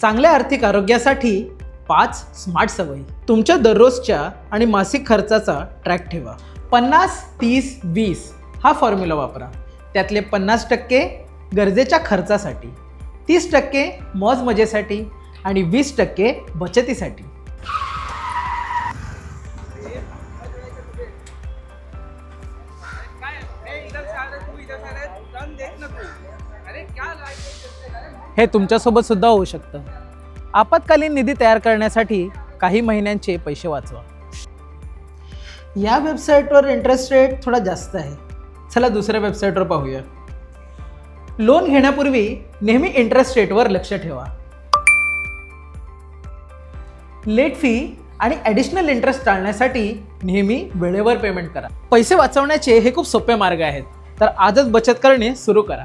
चांगल्या आर्थिक आरोग्यासाठी पाच स्मार्ट सवयी. तुमच्या दररोजच्या आणि मासिक खर्चाचा ट्रॅक ठेवा. पन्नास तीस वीस हा फॉर्म्युला वापरा. त्यातले पन्नास टक्के गरजेच्या खर्चासाठी तीस टक्के मौज मजेसाठी आणि वीस टक्के बचतीसाठी. हे तुमच्यासोबत सुद्धा होऊ शकतं. आपत्कालीन निधी तयार करण्यासाठी काही महिन्यांचे पैसे वाचवा. या वेबसाईटवर इंटरेस्ट रेट थोडा जास्त आहे. चला दुसऱ्या वेबसाईटवर पाहूया. लोन घेण्यापूर्वी नेहमी इंटरेस्ट रेटवर लक्ष ठेवा. लेट फी आणि ॲडिशनल इंटरेस्ट टाळण्यासाठी नेहमी वेळेवर पेमेंट करा. पैसे वाचवण्याचे हे खूप सोपे मार्ग आहेत. तर आजच बचत करणे सुरू करा.